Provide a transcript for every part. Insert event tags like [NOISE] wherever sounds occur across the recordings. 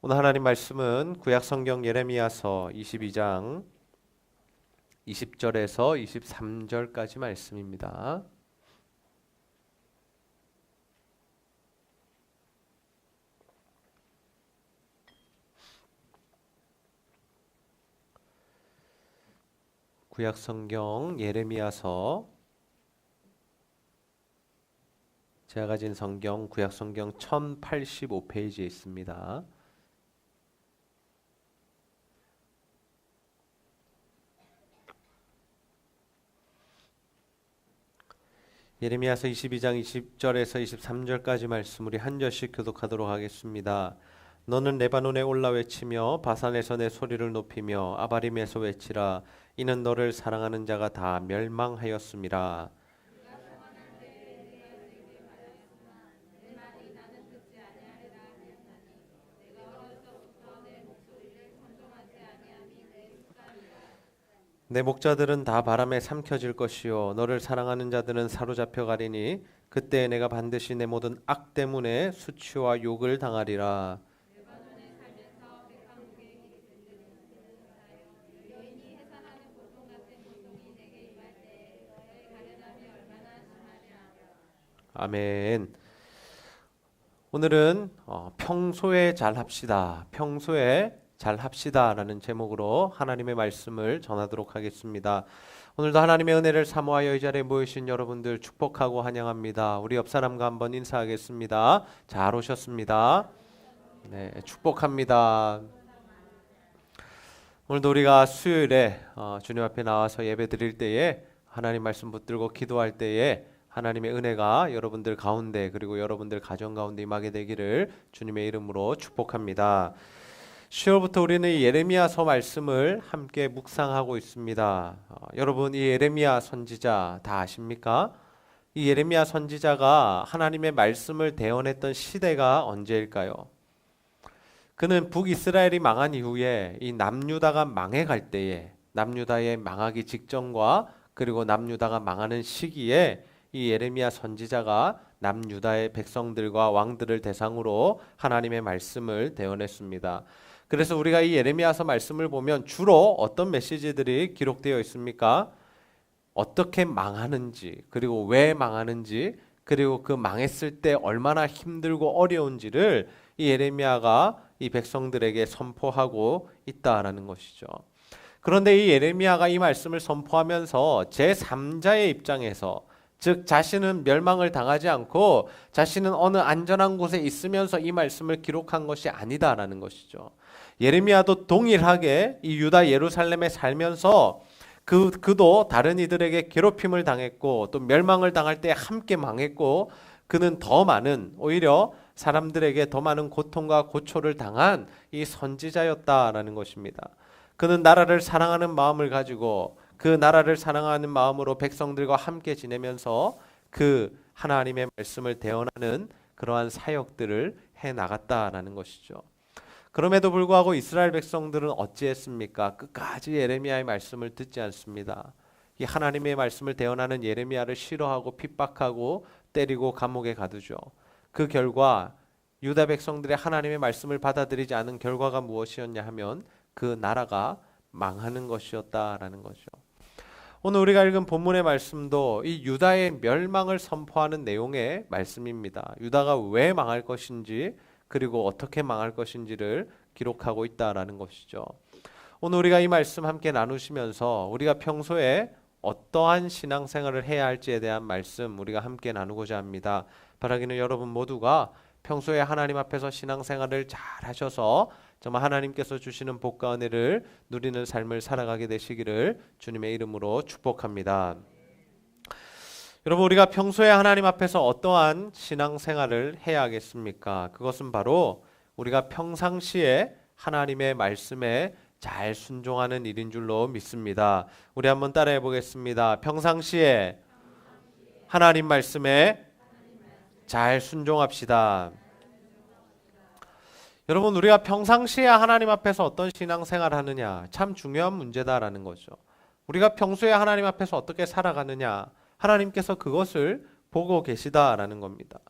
오늘 하나님 말씀은 구약 성경 예레미야서 22장 20절에서 23절까지 말씀입니다. 구약 성경 예레미야서 제가 가진 성경 구약 성경 1085페이지에 있습니다. 예레미야서 22장 20절에서 23절까지 말씀 우리 한 절씩 교독하도록 하겠습니다. 너는 레바논에 올라 외치며 바산에서 내 소리를 높이며 아바림에서 외치라 이는 너를 사랑하는 자가 다 멸망하였음이라 내 목자들은 다 바람에 삼켜질 것이요 너를 사랑하는 자들은 사로잡혀 가리니 그때 내가 반드시 내 모든 악 때문에 수치와 욕을 당하리라 아멘. 오늘은 어, 평소에 잘 합시다. 평소에 잘 합시다라는 제목으로 하나님의 말씀을 전하도록 하겠습니다. 오늘도 하나님의 은혜를 사모하여 이 자리에 모이신 여러분들 축복하고 환영합니다. 우리 옆 사람과 한번 인사하겠습니다. 잘 오셨습니다. 네, 축복합니다. 오늘도 우리가 수요일에 어, 주님 앞에 나와서 예배 드릴 때에 하나님 말씀 붙들고 기도할 때에 하나님의 은혜가 여러분들 가운데 그리고 여러분들 가정 가운데 임하게 되기를 주님의 이름으로 축복합니다. 10월부터 우리는 이 예레미야서 말씀을 함께 묵상하고 있습니다. 어, 여러분 이 예레미야 선지자 다 아십니까? 이 예레미야 선지자가 하나님의 말씀을 대언했던 시대가 언제일까요? 그는 북이스라엘이 망한 이후에 이 남유다가 망해갈 때에 남유다의 망하기 직전과 그리고 남유다가 망하는 시기에 이 예레미야 선지자가 남유다의 백성들과 왕들을 대상으로 하나님의 말씀을 대언했습니다. 그래서 우리가 이 예레미야서 말씀을 보면 주로 어떤 메시지들이 기록되어 있습니까? 어떻게 망하는지, 그리고 왜 망하는지, 그리고 그 망했을 때 얼마나 힘들고 어려운지를 이 예레미야가 이 백성들에게 선포하고 있다라는 것이죠. 그런데 이 예레미야가 이 말씀을 선포하면서 제 3자의 입장에서 즉 자신은 멸망을 당하지 않고 자신은 어느 안전한 곳에 있으면서 이 말씀을 기록한 것이 아니다라는 것이죠. 예레미야도 동일하게 이 유다 예루살렘에 살면서 그 그도 다른 이들에게 괴롭힘을 당했고 또 멸망을 당할 때 함께 망했고 그는 더 많은 오히려 사람들에게 더 많은 고통과 고초를 당한 이 선지자였다라는 것입니다. 그는 나라를 사랑하는 마음을 가지고 그 나라를 사랑하는 마음으로 백성들과 함께 지내면서 그 하나님의 말씀을 대언하는 그러한 사역들을 해 나갔다라는 것이죠. 그럼에도 불구하고 이스라엘 백성들은 어찌했습니까? 끝까지 예레미야의 말씀을 듣지 않습니다. 이 하나님의 말씀을 대언하는 예레미야를 싫어하고 핍박하고 때리고 감옥에 가두죠. 그 결과 유다 백성들의 하나님의 말씀을 받아들이지 않은 결과가 무엇이었냐 하면 그 나라가 망하는 것이었다라는 거죠. 오늘 우리가 읽은 본문의 말씀도 이 유다의 멸망을 선포하는 내용의 말씀입니다. 유다가 왜 망할 것인지 그리고 어떻게 망할 것인지를 기록하고 있다라는 것이죠. 오늘 우리가 이 말씀 함께 나누시면서 우리가 평소에 어떠한 신앙생활을 해야 할지에 대한 말씀 우리가 함께 나누고자 합니다. 바라기는 여러분 모두가 평소에 하나님 앞에서 신앙생활을 잘 하셔서 정말 하나님께서 주시는 복과 은혜를 누리는 삶을 살아가게 되시기를 주님의 이름으로 축복합니다. 여러분 우리가 평소에 하나님 앞에서 어떠한 신앙생활을 해야 하겠습니까? 그것은 바로 우리가 평상시에 하나님의 말씀에 잘 순종하는 일인 줄로 믿습니다. 우리 한번 따라해 보겠습니다. 평상시에 하나님 말씀에 잘 순종합시다. 여러분 우리가 평상시에 하나님 앞에서 어떤 신앙생활 하느냐 참 중요한 문제다라는 거죠. 우리가 평소에 하나님 앞에서 어떻게 살아가느냐 하나님께서 그것을 보고 계시다라는 겁니다.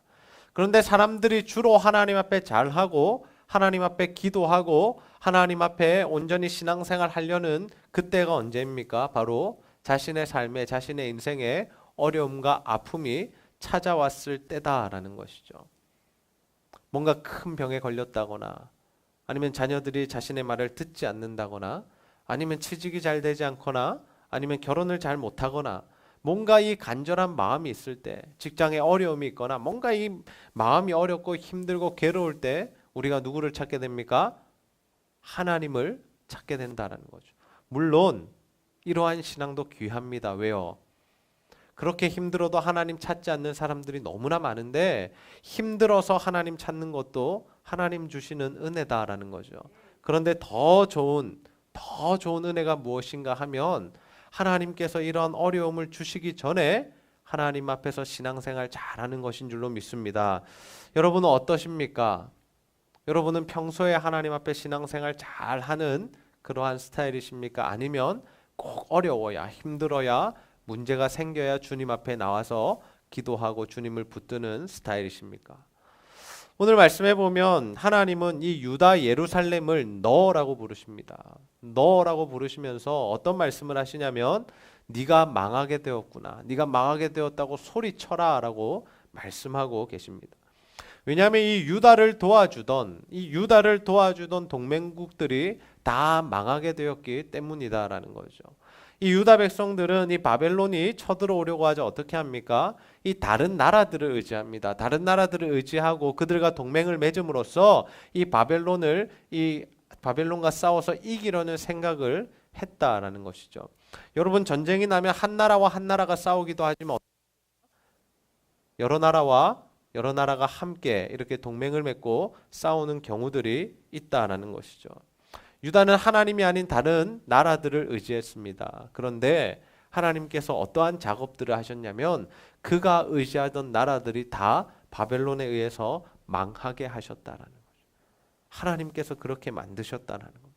그런데 사람들이 주로 하나님 앞에 잘하고 하나님 앞에 기도하고 하나님 앞에 온전히 신앙생활 하려는 그때가 언제입니까? 바로 자신의 삶에 자신의 인생에 어려움과 아픔이 찾아왔을 때다라는 것이죠. 뭔가 큰 병에 걸렸다거나 아니면 자녀들이 자신의 말을 듣지 않는다거나 아니면 취직이 잘 되지 않거나 아니면 결혼을 잘 못하거나 뭔가 이 간절한 마음이 있을 때 직장에 어려움이 있거나 뭔가 이 마음이 어렵고 힘들고 괴로울 때 우리가 누구를 찾게 됩니까? 하나님을 찾게 된다라는 거죠. 물론 이러한 신앙도 귀합니다. 왜요? 그렇게 힘들어도 하나님 찾지 않는 사람들이 너무나 많은데 힘들어서 하나님 찾는 것도 하나님 주시는 은혜다라는 거죠. 그런데 더 좋은 더 좋은 은혜가 무엇인가 하면 하나님께서 이런 어려움을 주시기 전에 하나님 앞에서 신앙생활 잘하는 것인 줄로 믿습니다. 여러분은 어떠십니까? 여러분은 평소에 하나님 앞에 신앙생활 잘하는 그러한 스타일이십니까? 아니면 꼭 어려워야 힘들어야 문제가 생겨야 주님 앞에 나와서 기도하고 주님을 붙드는 스타일이십니까? 오늘 말씀해 보면 하나님은 이 유다 예루살렘을 너라고 부르십니다. 너라고 부르시면서 어떤 말씀을 하시냐면 네가 망하게 되었구나. 네가 망하게 되었다고 소리쳐라라고 말씀하고 계십니다. 왜냐하면 이 유다를 도와주던 이 유다를 도와주던 동맹국들이 다 망하게 되었기 때문이다라는 거죠. 이 유다 백성들은 이 바벨론이 쳐들어오려고 하자 어떻게 합니까? 이 다른 나라들을 의지합니다. 다른 나라들을 의지하고 그들과 동맹을 맺음으로써 이 바벨론을 이 바벨론과 싸워서 이기려는 생각을 했다라는 것이죠. 여러분 전쟁이 나면 한 나라와 한 나라가 싸우기도 하지만 여러 나라와 여러 나라가 함께 이렇게 동맹을 맺고 싸우는 경우들이 있다라는 것이죠. 유다는 하나님이 아닌 다른 나라들을 의지했습니다. 그런데 하나님께서 어떠한 작업들을 하셨냐면 그가 의지하던 나라들이 다 바벨론에 의해서 망하게 하셨다라는 거죠. 하나님께서 그렇게 만드셨다는 겁니다.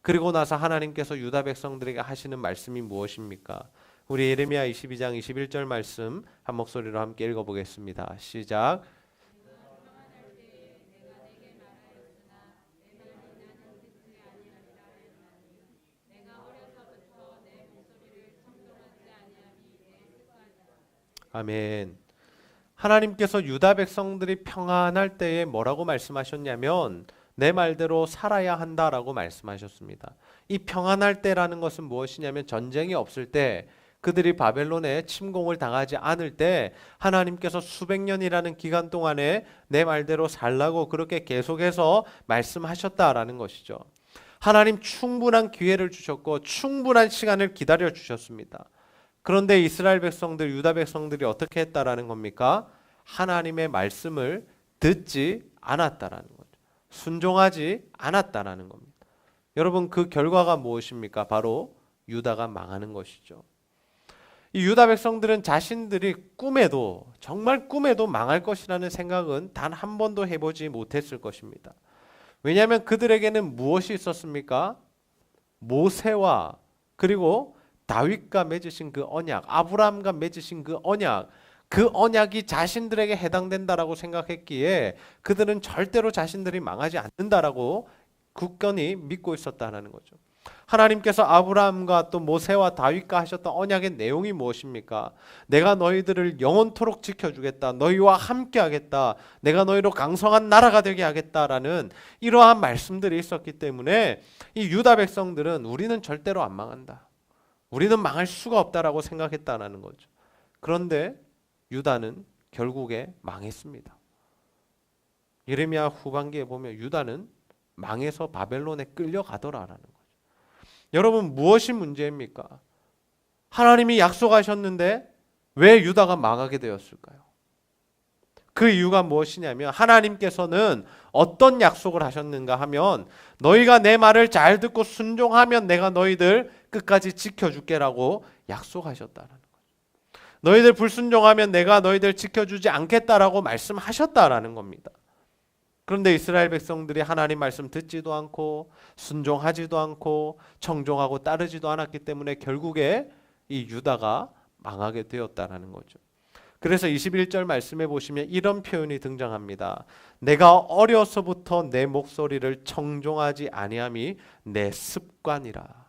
그리고 나서 하나님께서 유다 백성들에게 하시는 말씀이 무엇입니까? 우리 예레미야 22장 21절 말씀 한 목소리로 함께 읽어 보겠습니다. 시작. 아멘. 하나님께서 유다 백성들이 평안할 때에 뭐라고 말씀하셨냐면 내 말대로 살아야 한다라고 말씀하셨습니다. 이 평안할 때라는 것은 무엇이냐면 전쟁이 없을 때 그들이 바벨론에 침공을 당하지 않을 때 하나님께서 수백 년이라는 기간 동안에 내 말대로 살라고 그렇게 계속해서 말씀하셨다라는 것이죠. 하나님 충분한 기회를 주셨고 충분한 시간을 기다려 주셨습니다. 그런데 이스라엘 백성들, 유다 백성들이 어떻게 했다라는 겁니까? 하나님의 말씀을 듣지 않았다라는 거죠. 순종하지 않았다라는 겁니다. 여러분 그 결과가 무엇입니까? 바로 유다가 망하는 것이죠. 이 유다 백성들은 자신들이 꿈에도 정말 꿈에도 망할 것이라는 생각은 단 한 번도 해보지 못했을 것입니다. 왜냐하면 그들에게는 무엇이 있었습니까? 모세와 그리고 다윗과 맺으신 그 언약, 아브라함과 맺으신 그 언약, 그 언약이 자신들에게 해당된다라고 생각했기에 그들은 절대로 자신들이 망하지 않는다라고 굳건히 믿고 있었다는 거죠. 하나님께서 아브라함과 또 모세와 다윗과 하셨던 언약의 내용이 무엇입니까? 내가 너희들을 영원토록 지켜주겠다. 너희와 함께하겠다. 내가 너희로 강성한 나라가 되게 하겠다라는 이러한 말씀들이 있었기 때문에 이 유다 백성들은 우리는 절대로 안 망한다. 우리는 망할 수가 없다라고 생각했다라는 거죠. 그런데 유다는 결국에 망했습니다. 예레미야 후반기에 보면 유다는 망해서 바벨론에 끌려가더라라는 거죠. 여러분 무엇이 문제입니까? 하나님이 약속하셨는데 왜 유다가 망하게 되었을까요? 그 이유가 무엇이냐면 하나님께서는 어떤 약속을 하셨는가 하면 너희가 내 말을 잘 듣고 순종하면 내가 너희들 끝까지 지켜줄게라고 약속하셨다는 거죠. 너희들 불순종하면 내가 너희들 지켜주지 않겠다라고 말씀하셨다라는 겁니다. 그런데 이스라엘 백성들이 하나님 말씀 듣지도 않고 순종하지도 않고 청종하고 따르지도 않았기 때문에 결국에 이 유다가 망하게 되었다라는 거죠. 그래서 21절 말씀해 보시면 이런 표현이 등장합니다. 내가 어려서부터 내 목소리를 청종하지 아니함이 내 습관이라.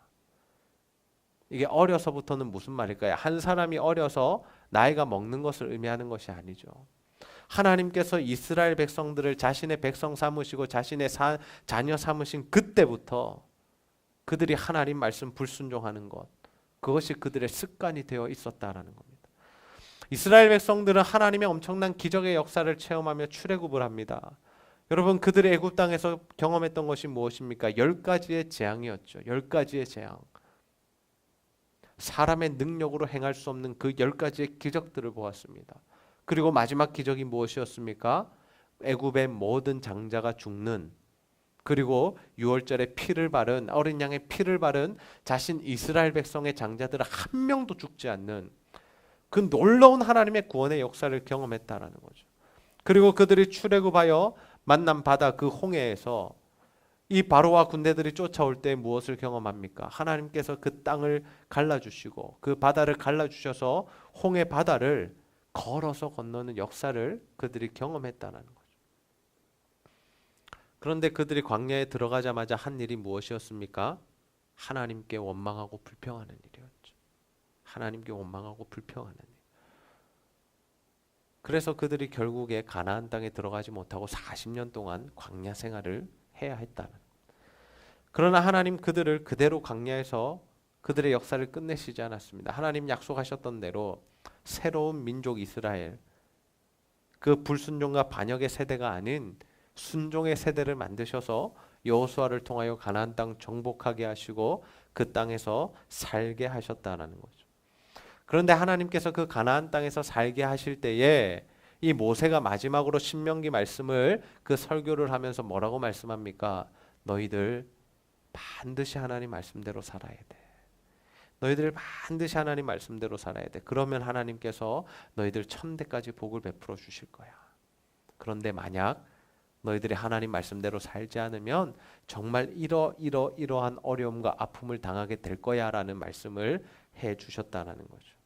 이게 어려서부터는 무슨 말일까요? 한 사람이 어려서 나이가 먹는 것을 의미하는 것이 아니죠. 하나님께서 이스라엘 백성들을 자신의 백성 삼으시고 자신의 사, 자녀 삼으신 그때부터 그들이 하나님 말씀 불순종하는 것 그것이 그들의 습관이 되어 있었다라는 겁니다. 이스라엘 백성들은 하나님의 엄청난 기적의 역사를 체험하며 출애굽을 합니다. 여러분 그들의 애굽 땅에서 경험했던 것이 무엇입니까? 열 가지의 재앙이었죠. 열 가지의 재앙. 사람의 능력으로 행할 수 없는 그 열 가지의 기적들을 보았습니다. 그리고 마지막 기적이 무엇이었습니까? 애굽의 모든 장자가 죽는 그리고 6월절에 피를 바른 어린 양의 피를 바른 자신 이스라엘 백성의 장자들 한 명도 죽지 않는 그 놀라운 하나님의 구원의 역사를 경험했다라는 거죠. 그리고 그들이 출애굽하여 만난 바다 그 홍해에서 이 바로와 군대들이 쫓아올 때 무엇을 경험합니까? 하나님께서 그 땅을 갈라 주시고 그 바다를 갈라 주셔서 홍해 바다를 걸어서 건너는 역사를 그들이 경험했다는 거죠. 그런데 그들이 광야에 들어가자마자 한 일이 무엇이었습니까? 하나님께 원망하고 불평하는 일이었죠. 하나님께 원망하고 불평하는 일. 그래서 그들이 결국에 가나안 땅에 들어가지 못하고 40년 동안 광야 생활을 해야 했다는. 그러나 하나님 그들을 그대로 광야에서 그들의 역사를 끝내시지 않았습니다. 하나님 약속하셨던 대로 새로운 민족 이스라엘 그 불순종과 반역의 세대가 아닌 순종의 세대를 만드셔서 여호수아를 통하여 가나안 땅 정복하게 하시고 그 땅에서 살게 하셨다라는 거죠. 그런데 하나님께서 그 가나안 땅에서 살게 하실 때에 이 모세가 마지막으로 신명기 말씀을 그 설교를 하면서 뭐라고 말씀합니까? 너희들 반드시 하나님 말씀대로 살아야 돼. 너희들 반드시 하나님 말씀대로 살아야 돼. 그러면 하나님께서 너희들 천대까지 복을 베풀어 주실 거야. 그런데 만약 너희들이 하나님 말씀대로 살지 않으면 정말 이러 이러 이러한 어려움과 아픔을 당하게 될 거야라는 말씀을 해 주셨다라는 거죠.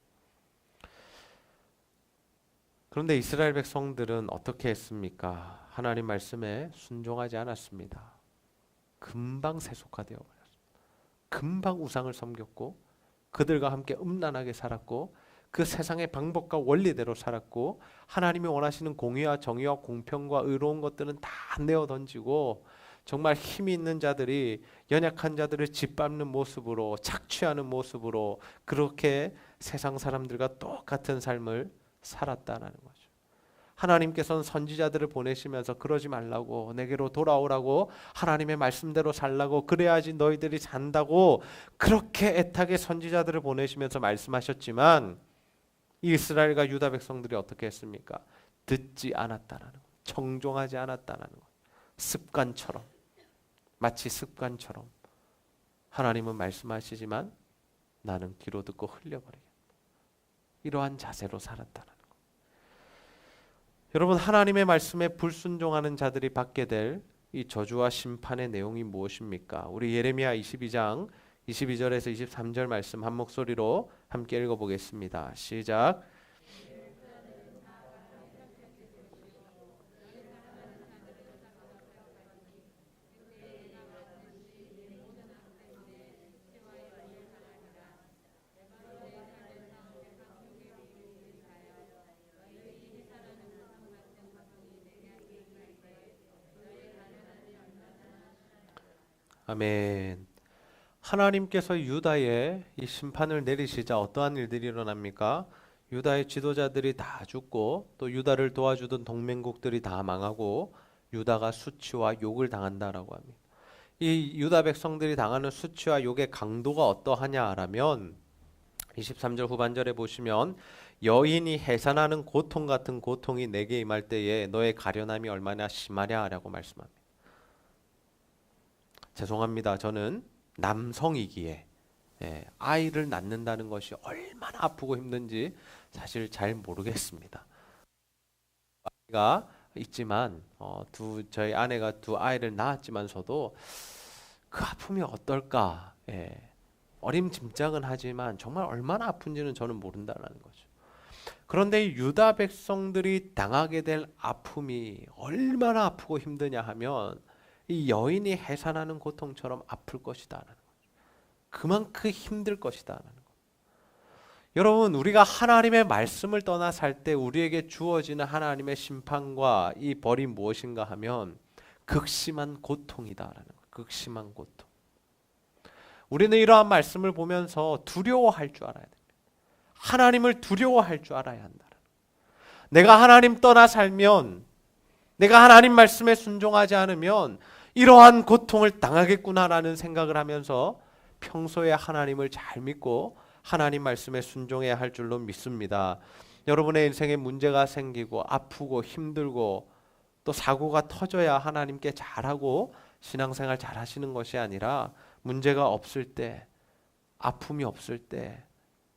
그런데 이스라엘 백성들은 어떻게 했습니까? 하나님 말씀에 순종하지 않았습니다. 금방 세속화되어 버렸습니다. 금방 우상을 섬겼고 그들과 함께 음란하게 살았고 그 세상의 방법과 원리대로 살았고 하나님이 원하시는 공의와 정의와 공평과 의로운 것들은 다 내어 던지고 정말 힘이 있는 자들이 연약한 자들을 짓밟는 모습으로 착취하는 모습으로 그렇게 세상 사람들과 똑같은 삶을 살았다는 거죠. 하나님께서는 선지자들을 보내시면서 그러지 말라고 내게로 돌아오라고 하나님의 말씀대로 살라고 그래야지 너희들이 산다고 그렇게 애타게 선지자들을 보내시면서 말씀하셨지만 이스라엘과 유다 백성들이 어떻게 했습니까? 듣지 않았다라는 것, 청종하지 않았다라는 것, 습관처럼 마치 습관처럼 하나님은 말씀하시지만 나는 귀로 듣고 흘려버리겠다. 이러한 자세로 살았다는 것. 여러분 하나님의 말씀에 불순종하는 자들이 받게 될 이 저주와 심판의 내용이 무엇입니까? 우리 예레미야 22장 22절에서 23절 말씀 한 목소리로 함께 읽어보겠습니다. 시작. 아멘. 하나님께서 유다에 이 심판을 내리시자 어떠한 일들이 일어납니까? 유다의 지도자들이 다 죽고 또 유다를 도와주던 동맹국들이 다 망하고 유다가 수치와 욕을 당한다라고 합니다. 이 유다 백성들이 당하는 수치와 욕의 강도가 어떠하냐라면 23절 후반절에 보시면 여인이 해산하는 고통 같은 고통이 내게 임할 때에 너의 가련함이 얼마나 심하냐라고 말씀합니다. 죄송합니다. 저는 남성이기에 예, 아이를 낳는다는 것이 얼마나 아프고 힘든지 사실 잘 모르겠습니다. 아이가 있지만 어, 두 저희 아내가 두 아이를 낳았지만서도 그 아픔이 어떨까? 예, 어림짐작은 하지만 정말 얼마나 아픈지는 저는 모른다라는 거죠. 그런데 이 유다 백성들이 당하게 될 아픔이 얼마나 아프고 힘드냐 하면 이 여인이 해산하는 고통처럼 아플 것이다라는 거죠. 그만큼 힘들 것이다라는 거. 여러분 우리가 하나님의 말씀을 떠나 살 때 우리에게 주어지는 하나님의 심판과 이 벌이 무엇인가 하면 극심한 고통이다라는 거. 극심한 고통. 우리는 이러한 말씀을 보면서 두려워할 줄 알아야 됩니다. 하나님을 두려워할 줄 알아야 한다. 내가 하나님 떠나 살면 내가 하나님 말씀에 순종하지 않으면 이러한 고통을 당하겠구나라는 생각을 하면서 평소에 하나님을 잘 믿고 하나님 말씀에 순종해야 할 줄로 믿습니다. 여러분의 인생에 문제가 생기고 아프고 힘들고 또 사고가 터져야 하나님께 잘하고 신앙생활 잘 하시는 것이 아니라 문제가 없을 때 아픔이 없을 때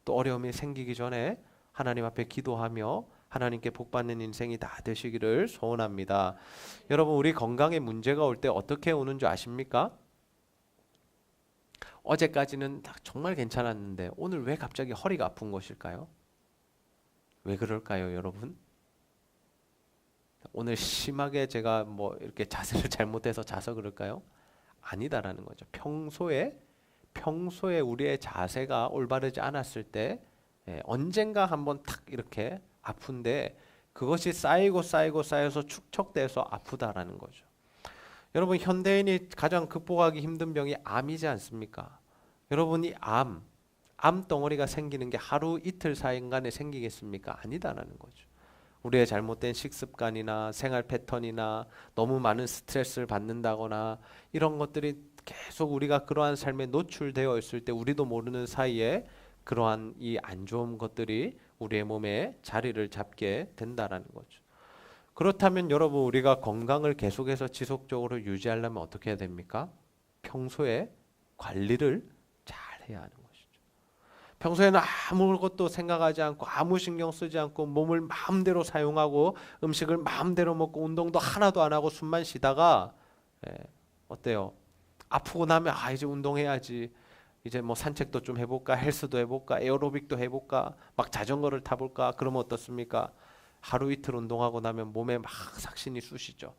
또 어려움이 생기기 전에 하나님 앞에 기도하며 하나님께 복받는 인생이 다 되시기를 소원합니다. 여러분 우리 건강에 문제가 올 때 어떻게 오는 줄 아십니까? 어제까지는 정말 괜찮았는데 오늘 왜 갑자기 허리가 아픈 것일까요? 왜 그럴까요, 여러분? 오늘 심하게 제가 뭐 이렇게 자세를 [LAUGHS] 잘못해서 자서 그럴까요? 아니다라는 거죠. 평소에 평소에 우리의 자세가 올바르지 않았을 때 예, 언젠가 한번 탁 이렇게 아픈데 그것이 쌓이고 쌓이고 쌓여서 축적돼서 아프다라는 거죠. 여러분 현대인이 가장 극복하기 힘든 병이 암이지 않습니까? 여러분 이 암, 암 덩어리가 생기는 게 하루 이틀 사이간에 생기겠습니까? 아니다라는 거죠. 우리의 잘못된 식습관이나 생활 패턴이나 너무 많은 스트레스를 받는다거나 이런 것들이 계속 우리가 그러한 삶에 노출되어 있을 때 우리도 모르는 사이에 그러한 이 안 좋은 것들이 우리의 몸에 자리를 잡게 된다라는 거죠. 그렇다면 여러분 우리가 건강을 계속해서 지속적으로 유지하려면 어떻게 해야 됩니까? 평소에 관리를 잘 해야 하는 것이죠. 평소에는 아무것도 생각하지 않고 아무 신경 쓰지 않고 몸을 마음대로 사용하고 음식을 마음대로 먹고 운동도 하나도 안 하고 숨만 쉬다가 예, 어때요? 아프고 나면 아 이제 운동해야지. 이제 뭐 산책도 좀 해볼까 헬스도 해볼까 에어로빅도 해볼까 막 자전거를 타볼까 그러면 어떻습니까? 하루 이틀 운동하고 나면 몸에 막 삭신이 쑤시죠.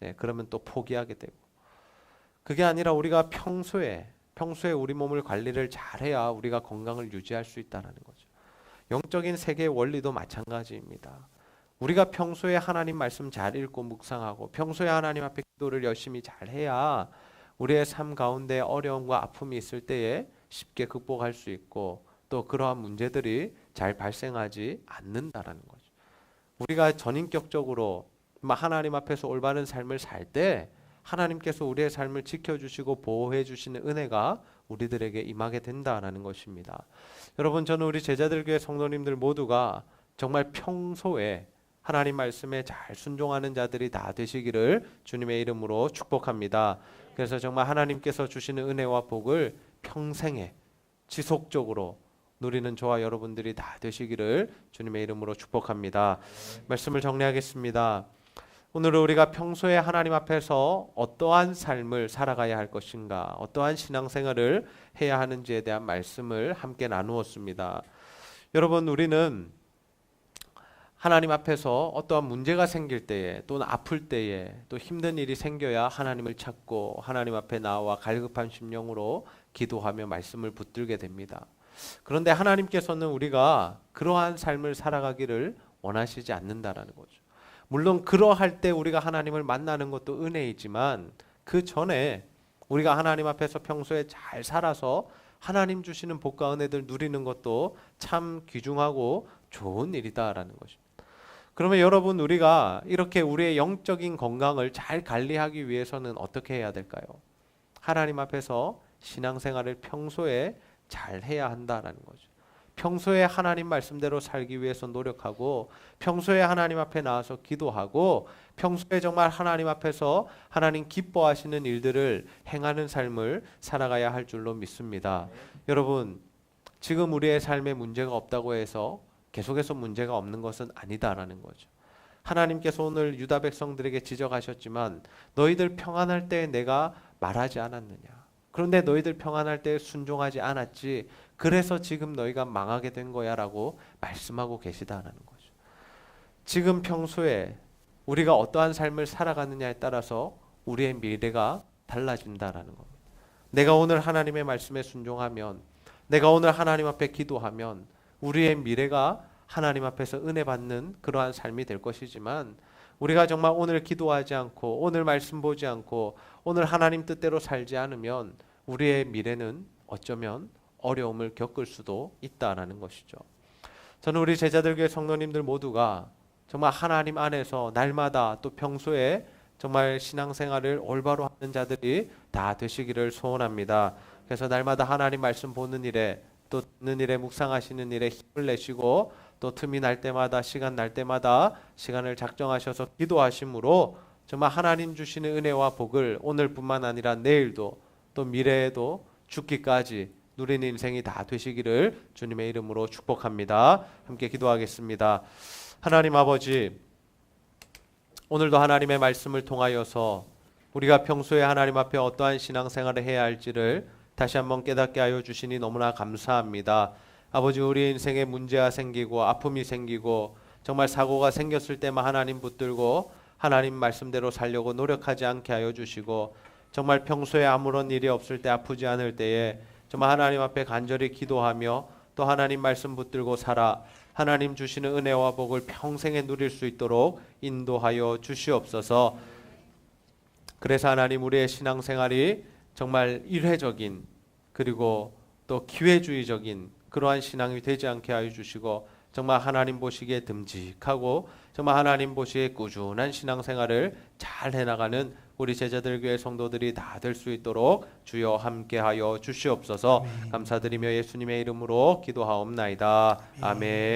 네, 그러면 또 포기하게 되고 그게 아니라 우리가 평소에 평소에 우리 몸을 관리를 잘해야 우리가 건강을 유지할 수 있다는 거죠. 영적인 세계의 원리도 마찬가지입니다. 우리가 평소에 하나님 말씀 잘 읽고 묵상하고 평소에 하나님 앞에 기도를 열심히 잘 해야 우리의 삶 가운데 어려움과 아픔이 있을 때에 쉽게 극복할 수 있고 또 그러한 문제들이 잘 발생하지 않는다라는 거죠. 우리가 전인격적으로 하나님 앞에서 올바른 삶을 살 때 하나님께서 우리의 삶을 지켜주시고 보호해 주시는 은혜가 우리들에게 임하게 된다라는 것입니다. 여러분 저는 우리 제자들 교회 성도님들 모두가 정말 평소에 하나님 말씀에 잘 순종하는 자들이 다 되시기를 주님의 이름으로 축복합니다. 그래서 정말 하나님께서 주시는 은혜와 복을 평생에 지속적으로 누리는 저와 여러분들이 다 되시기를 주님의 이름으로 축복합니다. 말씀을 정리하겠습니다. 오늘 우리가 평소에 하나님 앞에서 어떠한 삶을 살아가야 할 것인가, 어떠한 신앙생활을 해야 하는지에 대한 말씀을 함께 나누었습니다. 여러분, 우리는 하나님 앞에서 어떠한 문제가 생길 때에 또는 아플 때에 또 힘든 일이 생겨야 하나님을 찾고 하나님 앞에 나와 갈급한 심령으로 기도하며 말씀을 붙들게 됩니다. 그런데 하나님께서는 우리가 그러한 삶을 살아가기를 원하시지 않는다라는 거죠. 물론 그러할 때 우리가 하나님을 만나는 것도 은혜이지만 그 전에 우리가 하나님 앞에서 평소에 잘 살아서 하나님 주시는 복과 은혜들 누리는 것도 참 귀중하고 좋은 일이다라는 것입니다. 그러면 여러분 우리가 이렇게 우리의 영적인 건강을 잘 관리하기 위해서는 어떻게 해야 될까요? 하나님 앞에서 신앙생활을 평소에 잘 해야 한다라는 거죠. 평소에 하나님 말씀대로 살기 위해서 노력하고 평소에 하나님 앞에 나와서 기도하고 평소에 정말 하나님 앞에서 하나님 기뻐하시는 일들을 행하는 삶을 살아가야 할 줄로 믿습니다. 여러분 지금 우리의 삶에 문제가 없다고 해서 계속해서 문제가 없는 것은 아니다라는 거죠. 하나님께서 오늘 유다 백성들에게 지적하셨지만 너희들 평안할 때 내가 말하지 않았느냐. 그런데 너희들 평안할 때 순종하지 않았지. 그래서 지금 너희가 망하게 된 거야라고 말씀하고 계시다라는 거죠. 지금 평소에 우리가 어떠한 삶을 살아가느냐에 따라서 우리의 미래가 달라진다라는 겁니다. 내가 오늘 하나님의 말씀에 순종하면 내가 오늘 하나님 앞에 기도하면 우리의 미래가 하나님 앞에서 은혜 받는 그러한 삶이 될 것이지만 우리가 정말 오늘 기도하지 않고 오늘 말씀 보지 않고 오늘 하나님 뜻대로 살지 않으면 우리의 미래는 어쩌면 어려움을 겪을 수도 있다라는 것이죠. 저는 우리 제자들 교회 성도님들 모두가 정말 하나님 안에서 날마다 또 평소에 정말 신앙생활을 올바로 하는 자들이 다 되시기를 소원합니다. 그래서 날마다 하나님 말씀 보는 일에 또 듣는 일에 묵상하시는 일에 힘을 내시고 또 틈이 날 때마다 시간 날 때마다 시간을 작정하셔서 기도하심으로 정말 하나님 주시는 은혜와 복을 오늘뿐만 아니라 내일도 또 미래에도 죽기까지 누리는 인생이 다 되시기를 주님의 이름으로 축복합니다. 함께 기도하겠습니다. 하나님 아버지 오늘도 하나님의 말씀을 통하여서 우리가 평소에 하나님 앞에 어떠한 신앙생활을 해야 할지를 다시 한번 깨닫게 하여 주시니 너무나 감사합니다. 아버지 우리 인생에 문제가 생기고 아픔이 생기고 정말 사고가 생겼을 때만 하나님 붙들고 하나님 말씀대로 살려고 노력하지 않게 하여 주시고 정말 평소에 아무런 일이 없을 때 아프지 않을 때에 정말 하나님 앞에 간절히 기도하며 또 하나님 말씀 붙들고 살아 하나님 주시는 은혜와 복을 평생에 누릴 수 있도록 인도하여 주시옵소서. 그래서 하나님 우리의 신앙생활이 정말 일회적인 그리고 또 기회주의적인 그러한 신앙이 되지 않게 하여 주시고 정말 하나님 보시기에 듬직하고 정말 하나님 보시기에 꾸준한 신앙생활을 잘 해나가는 우리 제자들 교회 성도들이 다 될 수 있도록 주여 함께하여 주시옵소서. 감사드리며 예수님의 이름으로 기도하옵나이다. 아멘.